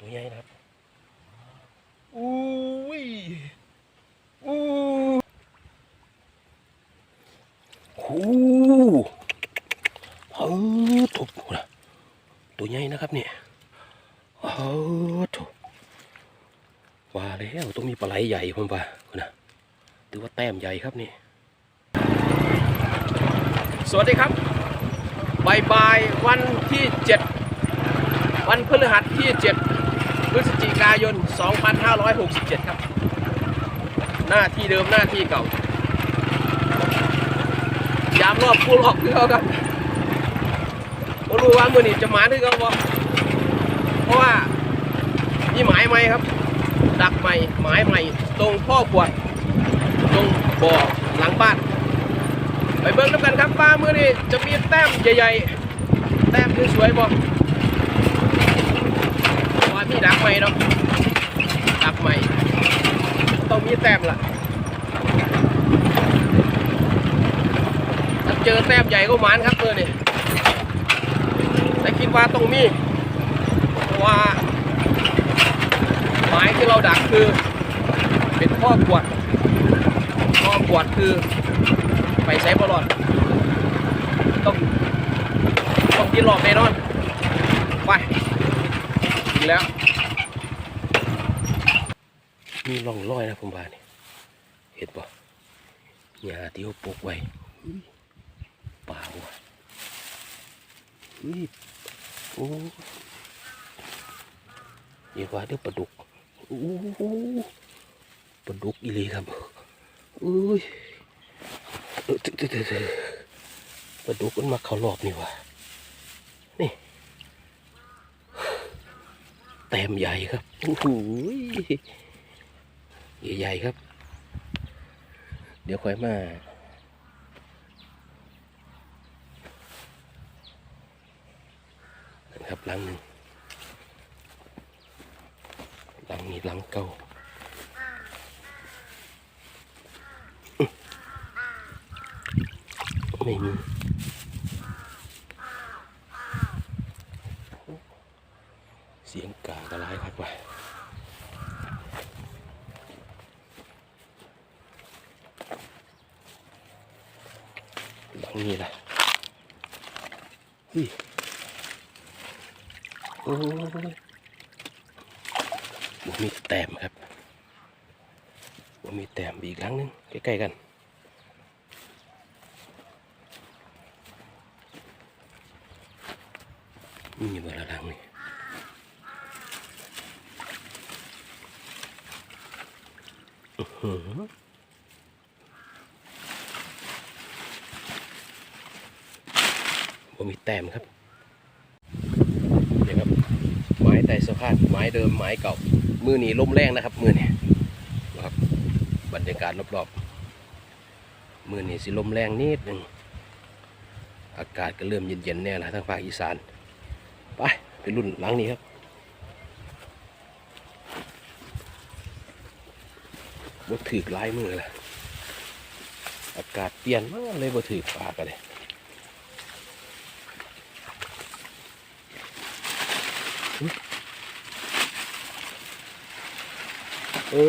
ตัวใหญ่นะครับอุ้ยอู้หูเออถูกนะตัวใหญ่นะครับเนี่ยเออถูกว่าแล้วต้องมีปลาไหลใหญ่ผมว่านะถือว่าแต้มใหญ่ครับนี่ สวัสดีครับบ่ายบายๆวันที่ 7 วันพฤหัสที่7พ ฤศจิกายน 2567 ครับ หน้าที่เดิมหน้าที่เก่า ยามรอบผู้รอบคือเขาครับไม่รู้ว่ามือนี้จะมาหรือเขาบ่เพราะว่ามีหมายใหม่ครับ ดักใหม่หมายใหม่ ตรงพ่อขวด ตรงบ่อหลังบ้าน ไปเบิ่งน้ำกันครับว่ามือนี้จะมีแต้มใหญ่ๆ แต้มสวยๆบ่ว่า มีดักใหม่เนาะดักใหม่ต้องมีแต้มล่ะถ้าเจอแต้มใหญ่ก็มานครับเมื่อนี่แต่คิดว่าต้องมีเพราะว่าหมายที่เราดักคือ เป็นข้อกวดข้อกวดคือไปใช้บอลอดต้องต้องกินหลอกแน่นอน ไปถึงแล้ว มีร่องรอยนะผมว่านี่เห็นปะหญ้าที่เขาปลูกไว้ป่าว่ะอุ้ยโอ้เรียกว่าเดี๋ยวปลาดุกโอ้โหปลาดุกอีหลีครับอุ้ยเออตึ๊ดตึ๊ดตึ๊ดตึ๊ดปลาดุกมันมาเขารอบนี่วะนี่แต้มใหญ่ครับโอ้โห ใหญ่ๆครับ เดี๋ยวค่อยมานะครับหลังหนึ่งหลังนี้หลังเก่าไม่มีเสียงกากระไรครับว่า หลังนี้ล่ะอุ้ยโอ้ยบ่มีแต้มครับบ่มีแต้มอีกหลังหนึงใกล้ๆกันมีบละลังนี่อื้อหือ บ่มีแต้มครับเนี่ยครับไม้ใต้สะพานไม้เดิมไม้เก่ามือหนีลมแรงนะครับ มือนี่นะครับบรรยากาศรอบๆมือนี่สิลมแรงนิดหนึ่งอากาศก็เริ่มเย็นๆแน่ละทางภาคอีสานไปไปรุ่นหลังนี้ครับบ่ถือกลายมือละอากาศเปลี่ยนมากเลยบ่ถือปากกันเลย เอ้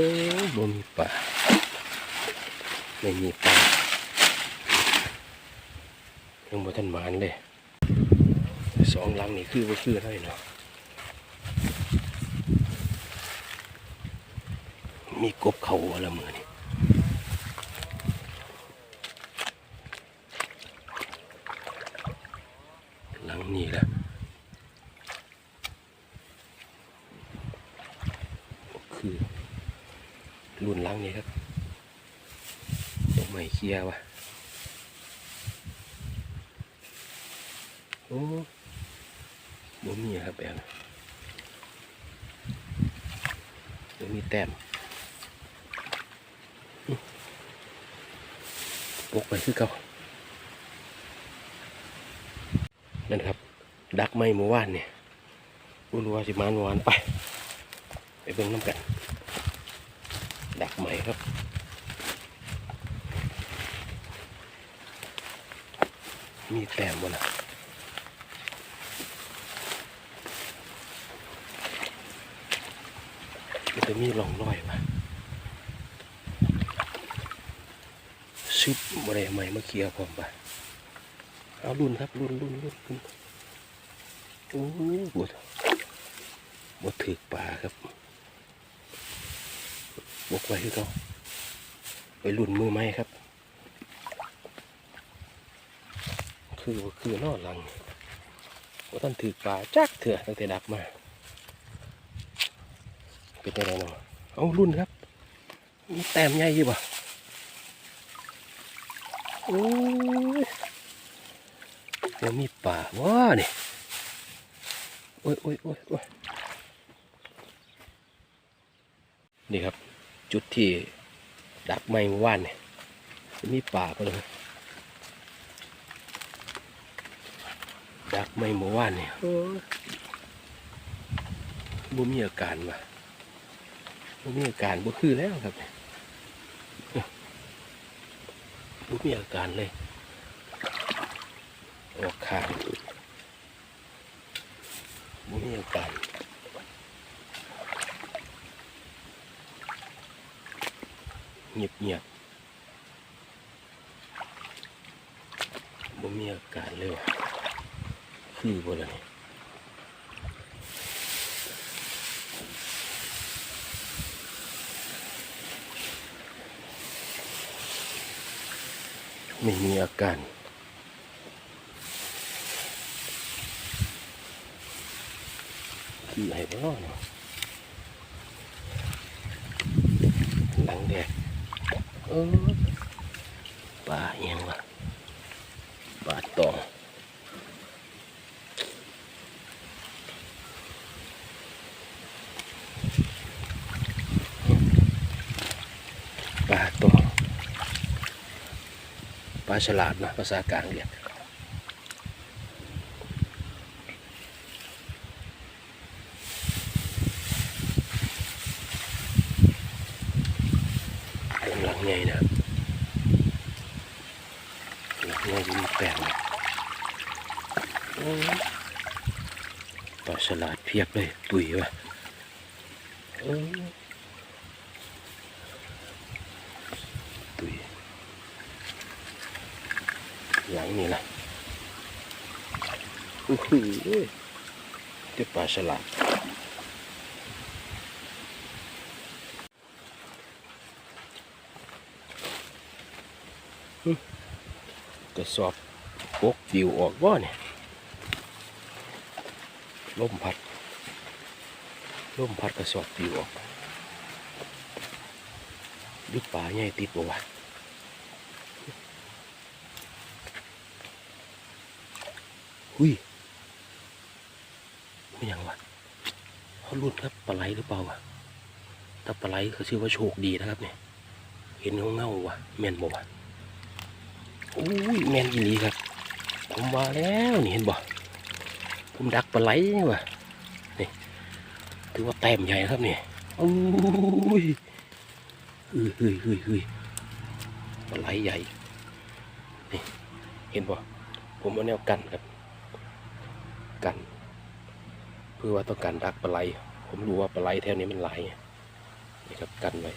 บ่มีป่าไม่มีป่ายังบ่ทันมานเลยสองหลังนี่คือว่าคืออะไรเนาะมีกบเขาอะไรมือนี่หลังนี้แหละ คือ รุ่นลังนี้ครับยังไม่เคลียร์วะโอ้บ่มีครับแอนบ่มีแต้มปกไปคือเก่านั่นครับ ดักไม้เมื่อวานเนี่ยบ่รู้ว่าสิมาเมื่อวานไป เบิ่งน้ำกันดักไม้ครับมีแต้มบ่ล่ะก็จะมีร่องรอยมาซึบบ่ได้เม้มาเคลียร์พร้อมปะเอารุ่นครับรุ่นรุ่นรุ่นรุ่นโอ้โหบดบดถือปลาครับ บกไว้คือเขาไปรุ่นมือไม้ครับ คือคือนอนหลังว่าท่านถือปลาจักเถื่อตั้งแต่ดักมา เป็นยังไงเนาะเอารุ่นครับมีแต้มใหญ่ยี่บ่โอ้ยว่ามีป่าว้านี่โอ้ยโอ้ยโอ้ยโอ้ยนี่ครับ จุดที่ดักไม้เมื่านเนี่ยมีป่าก็เลยดักไม่เมื่อวานเนี่ยบ่มีอาการว่ะบ่มีอาการบ่คือแล้วครับบ่มีอาการเลยออกขางบ่มีอาการเงียบเงียบๆบ่มีอาการเลยว่ะ คือบ่ล่ะนี่ไม่มีอาการคือให้บ่รอดเนาะหลังแดดเออปลาเอียงวะปลาตอง ปลาตัวปลา ฉลาดนะภาษากลางเรียกกำลังใหญ่นะครับกำลังใหญ่มีแปลงปลาฉลาดเพียบเลย ตุยวะเออ ตุย อย่างนี้นะอู้หูเจ้าปลาฉลาดกระสอบปกดิวออกบ่เนี่ยลมพัดลมพัดกระสอบดิวออกดึกปลาใหญ่ติดบ่วะ หุยไม่ยังวะเขาลุ้นครับปลาไหลหรือเปล่าวะถ้าปลาไหลเขาชื่อว่าโชคดีนะครับเนี่ยเห็นเงาเงาๆวะแมนบ่วะอุ้ยแมนอีหลีครับ ผมว่าแล้วนี่เห็นบ่ผมดักปลาไหลวะนี่ถือว่าแต้มใหญ่ครับเนี่ยอุ้ยเฮ้ยเฮ้ยเฮ้ยเฮ้ยปลาไหลใหญ่นี่เห็นบ่ผมเอาแนวกันครับ กัน เพื่อว่าต้องการดักปลาไหลผมรู้ว่าปลาไหลแถวนี้มันหลายนี่ครับกันไว้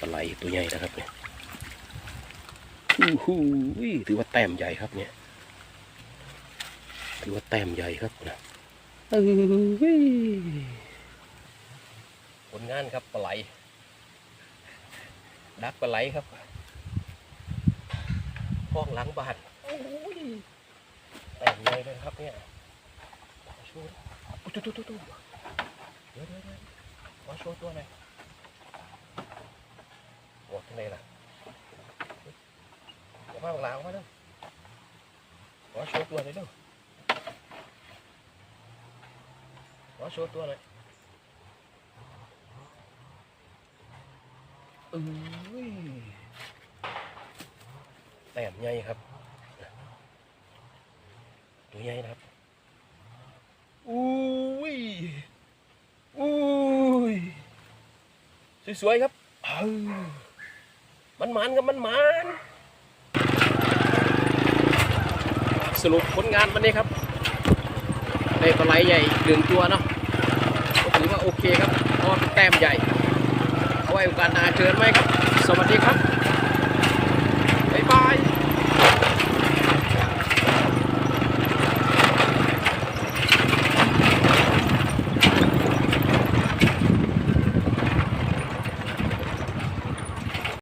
ปลาไหลตัวใหญ่นะครับเนี่ยอู้หูถือว่าแต้มใหญ่ครับเนี่ยถือว่าแต้มใหญ่ครับนะเอ้ยผลงานครับปลาไหล ดักปลาไหลครับห้องหลังบ้าน แต่งเลยเลยครับเนี่ยขอโชว์ตุ๊ตุ๊ตุ๊ตุ๊เดี๋ยวเดี๋ยวเดี๋ยวขอโชว์ตัวหน่อยหมดที่ไหนล่ะเดี๋ยวมาหลังมาเด้อขอโชว์ตัวหน่อยเด้อขอโชว์ตัวหน่อยเอ้ยแต้มใหญ่ครับ ตัวใหญ่นะครับอุ้ยอุ้ยสวยๆครับมันมันครับมันมันสรุปผลงานวันนี้ครับได้ปลาไหลใหญ่หนึ่งตัวเนาะโอเคครับเพราะเป็นแต้มใหญ่ เอาไว้โอกาสหน้าเชิญไหมครับ สวัสดีครับ